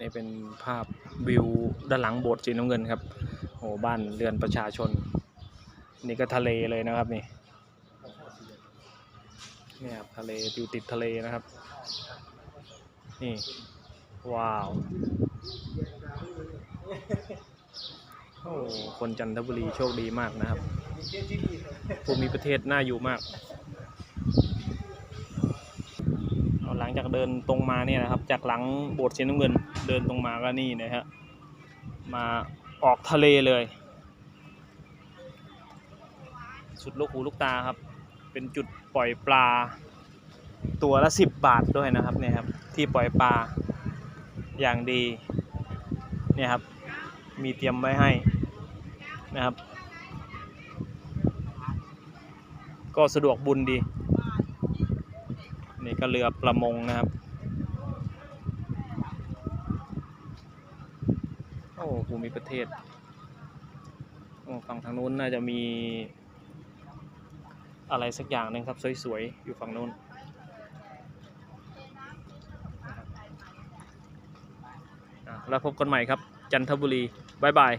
นี่เป็นภาพวิวด้านหลังโบสถ์สีน้ำเงินครับโอ้บ้านเรือนประชาชน นี่ก็ทะเลเลยนะครับนี่นี่ครับทะเลอยู่ติดทะเลนะครับ นี่ ว้าวโอ้คนจันทบุรีโชคดีมากนะครับภูมิประเทศน่าอยู่มากเอาหลั งจากเดินตรงมาเนี่ยนะครับ จากหลังโบสถ์สีน้ำเงินเดินตรงมาก็นี่นะฮะมาออกทะเลเลย สุดลูกหูลูกตาครับ เป็นจุดปล่อยปลา ตัวละสิบบาทด้วยนะครับเนี่ยครับที่ปล่อยปลาอย่างดีเนี่ยครับมีเตรียมไว้ให้นะครับ ก็สะดวกบุญดี นี่ก็เรือประมงนะครับ โอ้ภูมิประเทศ โอ้ฝั่งทางนู้นน่าจะมี อะไรสักอย่างหนึงครับ สวยๆ อยู่ฝั่งนู้นแล้วพบกันใหม่ครับ จันทบุรี บ๊ายบาย